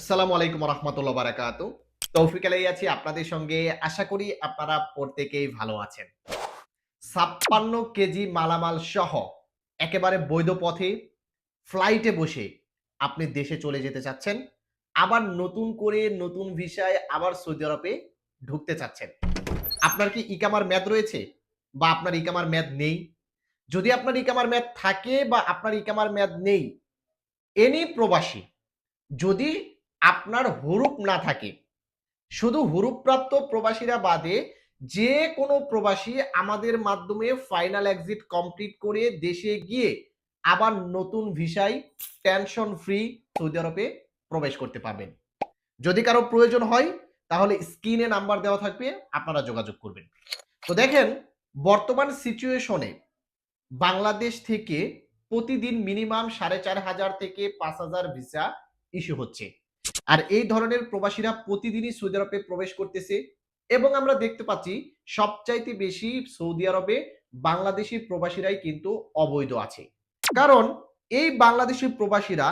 আসসালামু আলাইকুম রহমতুল্লাহ বারাকাতু তৌফিক আলাই আছি আপনাদের সঙ্গে। আশা করি আপনারা প্রত্যেকেই ভালো আছেন। ছাপ্পান্ন কেজি মালামাল সহ একেবারে বৈধ পথে ফ্লাইটে বসে আপনি দেশে চলে যেতে চাচ্ছেন, আবার নতুন করে নতুন ভিসায় আবার সৌদি আরবে ঢুকতে চাচ্ছেন। আপনার কি ইকামার মেয়াদ রয়েছে বা আপনার ইকামার মেয়াদ নেই? যদি আপনার ইকামার মেয়াদ থাকে বা আপনার ইকামার মেয়াদ নেই, এনি প্রবাসী যদি আপনার হুরুপ না থাকে। শুধু হুরুপপ্রাপ্ত প্রবাসীরা বাদে যে কোনো প্রবাসী আমাদের মাধ্যমে ফাইনাল এক্সিট কমপ্লিট করে দেশে গিয়ে আবার নতুন ভিসায় টেনশন ফ্রি সৌদি আরবে প্রবেশ করতে পারবেন। যদি কারও প্রয়োজন হয়, তাহলে স্ক্রিনে নাম্বার দেওয়া থাকবে, আপনারা যোগাযোগ করবেন। তো দেখেন, বর্তমান সিচুয়েশনে বাংলাদেশ থেকে প্রতিদিন মিনিমাম সাড়ে চার হাজার থেকে পাঁচ হাজার ভিসা ইস্যু হচ্ছে। আর এই ধরনের প্রবাসীরা প্রতিদিনই সৌদি আরবে প্রবেশ করতেছে এবং আমরা দেখতে পাচ্ছি সবচাইতে বেশি সৌদি আরবে বাংলাদেশি প্রবাসীরাই কিন্তু অবৈধ আছে। কারণ এই বাংলাদেশি প্রবাসীরা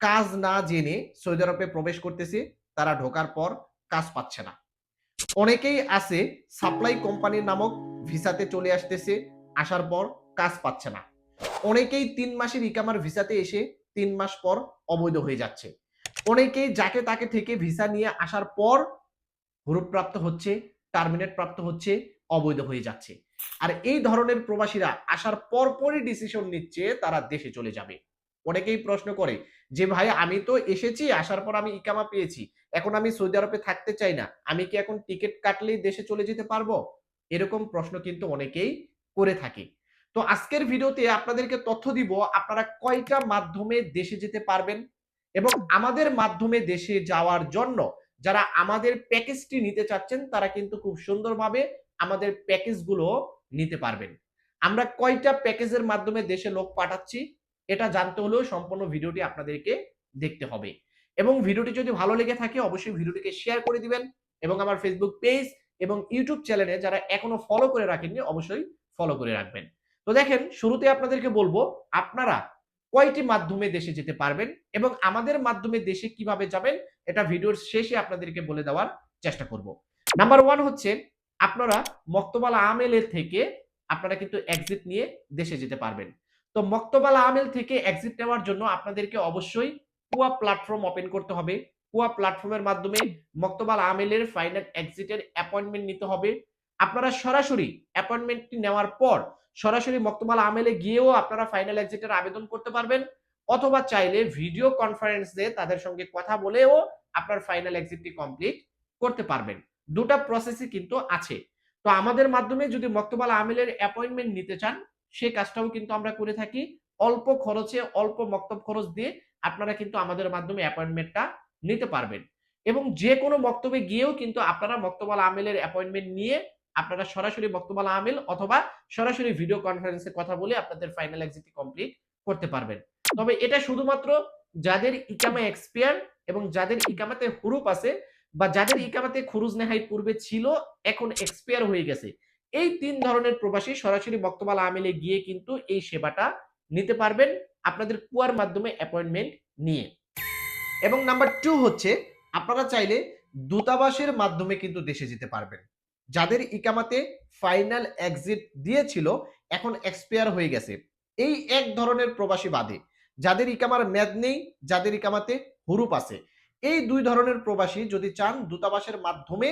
কাজ না জেনে সৌদি আরবে প্রবেশ করতেছে, তারা ঢোকার পর কাজ পাচ্ছে না। অনেকেই আছে সাপ্লাই কোম্পানির নামক ভিসাতে চলে আসতেছে, আসার পর কাজ পাচ্ছে না। অনেকেই তিন মাসের ইকামার ভিসাতে এসে তিন মাস পর অবৈধ হয়ে যাচ্ছে। অনেকেই যাকে তাকে থেকে ভিসা নিয়ে আসার পর প্রাপ্ত হচ্ছে টার্মিনেট প্রাপ্ত হচ্ছে, অবৈধ হয়ে যাচ্ছে। আর এই ধরনের প্রবাসীরা আসার পর পরই ডিসিশন নিচ্ছে, তারা দেশে চলে যাবে। অনেকেই প্রশ্ন করে যে, ভাই, আমি তো এসেছি, আসার পর আমি ইকামা পেয়েছি। এখন আমি সৌদি আরবে থাকতে চাই না। আমি কি এখন টিকিট কাটলেই দেশে চলে যেতে পারব? এরকম প্রশ্ন কিন্তু অনেকেই করে থাকে। তো আজকের ভিডিওতে আপনাদেরকে তথ্য দিব, আপনারা কয়টা মাধ্যমে দেশে যেতে পারবেন? এবং আমাদের মাধ্যমে দেশে যাওয়ার জন্য যারা আমাদের প্যাকেজটি নিতে চাচ্ছেন, তারা কিন্তু খুব সুন্দরভাবে আমাদের প্যাকেজগুলো নিতে পারবেন। আমরা কয়টা প্যাকেজের মাধ্যমে দেশে লোক পাঠাচ্ছি, এটা জানতে হলেও সম্পূর্ণ ভিডিওটি আপনাদেরকে দেখতে হবে। এবং ভিডিওটি যদি ভালো লেগে থাকে, অবশ্যই ভিডিওটিকে শেয়ার করে দিবেন এবং আমার ফেসবুক পেজ এবং ইউটিউব চ্যানেলে যারা এখনও ফলো করে রাখেননি, অবশ্যই ফলো করে রাখবেন। তো দেখেন, শুরুতে আপনাদেরকে বলব, আপনারা কয়টি মাধ্যমে দেশে যেতে পারবেন এবং আমাদের মাধ্যমে দেশে কীভাবে যাবেন, এটা ভিডিওর শেষে আপনাদেরকে বলে দেওয়ার চেষ্টা করব। নাম্বার ওয়ান হচ্ছে, আপনারা মক্তবাল আমেলের থেকে আপনারা কিন্তু এক্সিট নিয়ে দেশে যেতে পারবেন। তো মক্তবাল আমেল থেকে এক্সিট নেওয়ার জন্য আপনাদেরকে অবশ্যই কুয়া প্ল্যাটফর্ম ওপেন করতে হবে। কুয়া প্ল্যাটফর্মের মাধ্যমে মক্তবাল আমেলের ফাইনাল এক্সিটের অ্যাপয়েন্টমেন্ট নিতে হবে। আপনারা সরাসরি অ্যাপয়েন্টমেন্টটি নেওয়ার পর সরাসরি মক্তবাল আমেলে গিয়েও আপনারা ফাইনাল এক্সিটের আবেদন করতে পারবেন, অথবা চাইলে ভিডিও কনফারেন্সে তাদের সঙ্গে কথা বলেও আপনার ফাইনাল এক্সিটটি কমপ্লিট করতে পারবেন। দুটা প্রসেসই কিন্তু আছে। তো আমাদের মাধ্যমে যদি মক্তবাল আমেলের অ্যাপয়েন্টমেন্ট নিতে চান সেই কাজটাও কিন্তু আমরা করে থাকি। অল্প খরচে অল্প মক্তব খরচ দিয়ে আপনারা কিন্তু আমাদের মাধ্যমে অ্যাপয়েন্টমেন্টটা নিতে পারবেন। এবং যে কোনো মক্তবে গিয়েও কিন্তু আপনারা মক্তবাল আমেলের অ্যাপয়েন্টমেন্ট নিয়ে আপনারা সরাসরি বক্তবাল আমেল অথবা সরাসরি ভিডিও কনফারেন্সে কথা বলে আপনাদের ফাইনাল এক্সিটটি কমপ্লিট করতে পারবেন। তবে এটা শুধুমাত্র যাদের ইকামা এক্সপায়ার এবং যাদের ইকামাতে হুরুপ আছে বা যাদের ইকামাতে খুরুজ নেহাই পূর্বে ছিল, এখন এক্সপায়ার হয়ে গেছে। এই তিন ধরনের প্রবাসী সরাসরি বক্তবাল আমেলে গিয়ে কিন্তু এই সেবাটা নিতে পারবেন আপনাদের কুয়ার মাধ্যমে অ্যাপয়েন্টমেন্ট নিয়ে। এবং নাম্বার টু হচ্ছে, আপনারা চাইলে দূতাবাসের মাধ্যমে কিন্তু দেশে যেতে পারবেন। যাদের ইকামাতে ফাইনাল এক্সিট দিয়েছিল, এখন এক্সপায়ার হয়ে গেছে। এই এক ধরনের প্রবাসী বাদে, যাদের ইকামার মেয়াদ নেই, যাদের ইকামাতে হুরুপ আছে। এই দুই ধরনের প্রবাসী যদি চান দূতাবাসের মাধ্যমে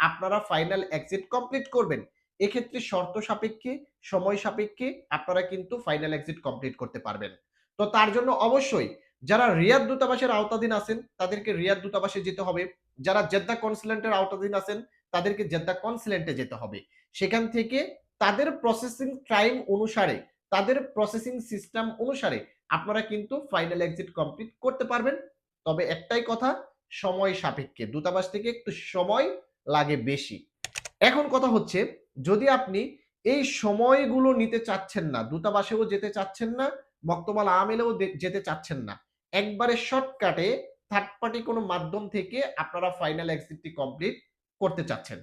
আপনারা ফাইনাল এক্সিট কমপ্লিট করবেন। এক্ষেত্রে শর্ত সাপেক্ষে, সময় সাপেক্ষে আপনারা কিন্তু ফাইনাল এক্সিট কমপ্লিট করতে পারবেন। তো তার জন্য অবশ্যই যারা রিয়াদ দূতাবাসের আওতাধীন আছেন, তাদেরকে রিয়াদ দূতাবাসে যেতে হবে। যারা জেদ্দা কনসুলেন্টের আওতাধীন আছেন তাদেরকে জেদ্দা কনসুলেন্টে যেতে হবে। সেখান থেকে তাদের প্রসেসিং টাইম অনুসারে, তাদের প্রসেসিং সিস্টেম অনুসারে আপনারা কিন্তু ফাইনাল এক্সিট কমপ্লিট করতে পারবেন। তবে একটাই কথা, সময় সাপেক্ষে। দূতাবাস থেকে একটু সময় লাগে বেশি। এখন কথা হচ্ছে, যদি আপনি এই সময়গুলো নিতে চাচ্ছেন না, দূতাবাসেও যেতে চাচ্ছেন না, মক্তবাল আমেলেও যেতে চাচ্ছেন না, একবারে শর্টকাটে থার্ড পার্টি কোনো মাধ্যম থেকে আপনারা ফাইনাল এক্সিটটি কমপ্লিট করতে চাচ্ছেন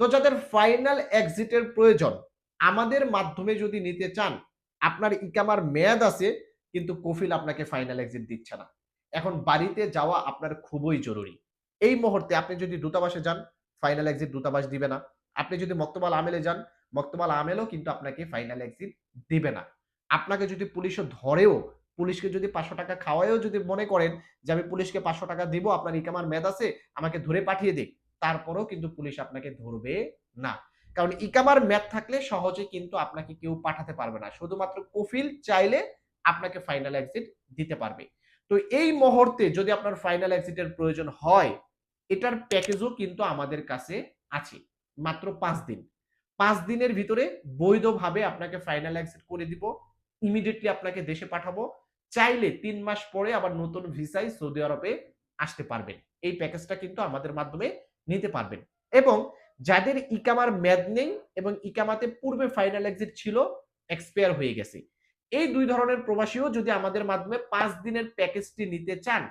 তো যাদের ফাইনাল এক্সিটের প্রয়োজন আমাদের মাধ্যমে যদি নিতে চান আপনার ইকামার মেয়াদ আছে কিন্তু কফিল আপনাকে ফাইনাল এক্সিট দিচ্ছে না এখন বাড়িতে যাওয়া আপনার খুবই জরুরি। এই মুহূর্তে আপনি যদি দূতাবাসে যান, ফাইনাল এক্সিট দূতাবাস দিবে না। আপনি যদি মক্তবাল আমেলে যান, মক্তবাল আমেলও কিন্তু আপনাকে ফাইনাল এক্সিট দিবে না। আপনাকে যদি পুলিশও ধরেও, পুলিশকে যদি ৳৫০০ খাওয়ায়ও যদি মনে করেন যে আমি পুলিশকে ৳৫০০ দিব, আপনার ইকামার মেয়াদ আছে, আমাকে ধরে পাঠিয়ে দিক। তারপরেও কিন্তু পুলিশ আপনাকে ধরবে না। কারণ ইকামার মেয়াদ থাকলে সহজে কিন্তু আপনাকে কেউ পাঠাতে পারবে না। শুধুমাত্র কফিল চাইলে আপনাকে ফাইনাল এক্সিট দিতে পারবে। তো এই মুহূর্তে যদি আপনার ফাইনাল এক্সিট প্রয়োজন হয়, এটার প্যাকেজও কিন্তু আমাদের কাছে আছে। মাত্র ৫ দিন। পাঁচ দিনের ভিতরে বৈধভাবে আপনাকে ফাইনাল এক্সিট করে দিব। ইমিডিয়েটলি আপনাকে দেশে পাঠাবো। চাইলে তিন মাস পরে আবার নতুন ভিসায় সৌদি আরবে আসতে পারবেন। এই প্যাকেজটা কিন্তু আমাদের মাধ্যমে নিতে পারবেন। এবং যাদের ইকামার মেয়াদ নেই এবং ইকামাতে পূর্বে ফাইনাল এক্সিট ছিল, এক্সপায়ার হয়ে গেছে। এই দুই ধরনের প্রবাসীও যদি আমাদের মাধ্যমে পাঁচ দিনের প্যাকেজটি নিতে চান,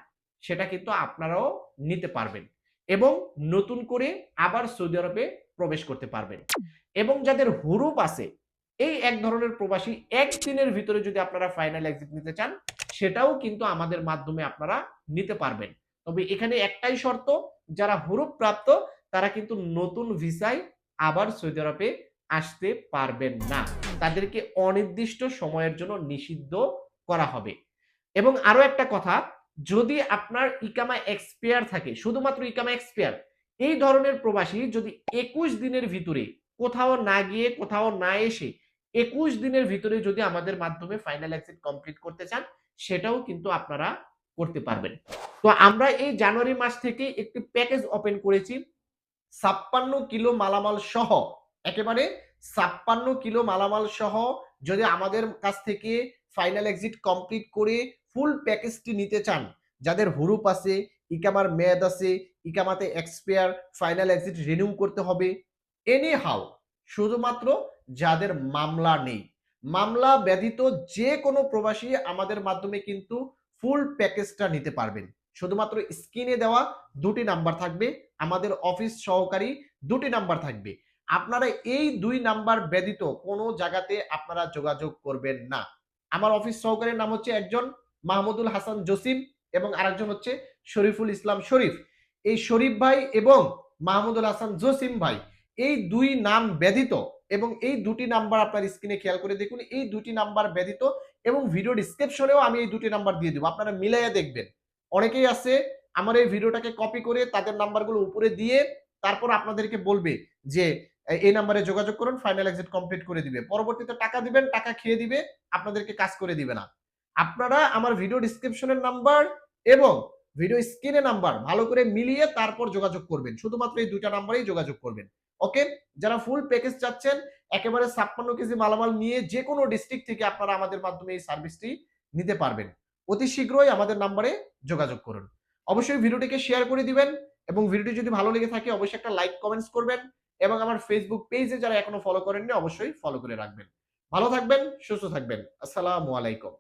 সেটা কিন্তু আপনারাও নিতে পারবেন। এবং নতুন করে আবার সৌদি আরবে প্রবেশ করতে পারবেন। এবং যাদের হুরুপ আছে, এই এক ধরনের প্রবাসী ১ দিনের ভিতরে যদি আপনারা ফাইনাল এক্সিট নিতে চান, সেটাও কিন্তু আমাদের মাধ্যমে আপনারা নিতে পারবেন। তবে এখানে একটাই শর্ত, যারা হুরুপ প্রাপ্ত তারা কিন্তু নতুন ভিসায় আবার সৌদি আরবে আসতে পারবেন না। তাদেরকে অনির্দিষ্ট সময়ের জন্য নিষিদ্ধ করা হবে। এবং আরও একটা কথা, যদি আপনার ইকামা এক্সপায়ার থাকে, শুধুমাত্র ইকামা এক্সপায়ার, এই ধরনের প্রবাসী যদি ২১ দিনের ভিতরে কোথাও না গিয়ে, কোথাও না এসে ২১ দিনের ভিতরে যদি আমাদের মাধ্যমে ফাইনাল এক্সিট কমপ্লিট করতে চান, সেটাও কিন্তু আপনারা করতে পারবেন। তো আমরা এই জানুয়ারি মাস থেকে একটি প্যাকেজ ওপেন করেছি। ৫৬ কিলো মালামাল সহ, একেবারে ৫৬ কিলো মালামাল সহ যদি আমাদের কাছ থেকে ফাইনাল এক্সিট কমপ্লিট করে ফুল প্যাকেজটি নিতে চান, যাদের হুরুপ আছে, ইকামার মেয়াদ আছে, ইকামাতে এক্সপায়ার, ফাইনাল এক্সিট রিনিউ করতে হবে, এনি হাউ শুধুমাত্র যাদের মামলা নেই। মামলা ব্যতীত যেকোনো প্রবাসী আমাদের মাধ্যমে কিন্তু ফুল প্যাকেজটা নিতে পারবেন। শুধুমাত্র স্ক্রিনে দেওয়া ২ টি নাম্বার থাকবে। আমাদের অফিস সহকারী দুটি নাম্বার থাকবে। আপনারা এই দুই নাম্বার ব্যতীত কোনো জায়গাতে আপনারা যোগাযোগ করবেন না। আমার অফিস সহকারীর নাম হচ্ছে একজন মাহমুদুল হাসান জসিম এবং আরেকজন হচ্ছে শরীফুল ইসলাম শরীফ। এই শরীফ ভাই এবং মাহমুদুল হাসান জসিম ভাই, এই দুই নাম ব্যতীত এবং এই দুটি নাম্বার আপনার স্ক্রিনে খেয়াল করে দেখুন। এই দুটি নাম্বার ব্যতীত এবং ভিডিও ডেসক্রিপশনেও আমি এই দুটি নাম্বার দিয়ে দিব। আপনারা মিলাইয়া দেখবেন। অনেকেই আছে আমার এই ভিডিওটাকে কপি করে তাদের নাম্বারগুলো উপরে দিয়ে তারপর আপনাদেরকে বলবে যে এই নাম্বারে যোগাযোগ করুন, ফাইনাল এক্সিট কমপ্লিট করে দিবে। পরবর্তীতে টাকা দিবেন, টাকা খেয়ে দিবে, আপনাদেরকে কাজ করে দিবে না। আপনারা আমার ভিডিও ডেসক্রিপশনের নাম্বার এবং ভিডিও স্ক্রিনে নাম্বার ভালো করে মিলিয়ে তারপর যোগাযোগ করবেন। শুধুমাত্র এই ২ টা নাম্বারেই যোগাযোগ করবেন। ওকে? যারা ফুল প্যাকেজ চাচ্ছেন, একেবারে ৫৬ কেজি মালামাল নিয়ে যে কোনো ডিস্ট্রিক্ট থেকে আপনারা আমাদের মাধ্যমে এই সার্ভিসটি নিতে পারবেন। অতি শীঘ্রই আমাদের নাম্বারে যোগাযোগ করুন। অবশ্যই ভিডিওটিকে শেয়ার করে দিবেন এবং ভিডিওটি যদি ভালো লেগে থাকে অবশ্যই একটা লাইক, কমেন্টস করবেন এবং আমার ফেসবুক পেজে যারা এখনও ফলো করেননি অবশ্যই ফলো করে রাখবেন। ভালো থাকবেন, সুস্থ থাকবেন। আসসালামু আলাইকুম।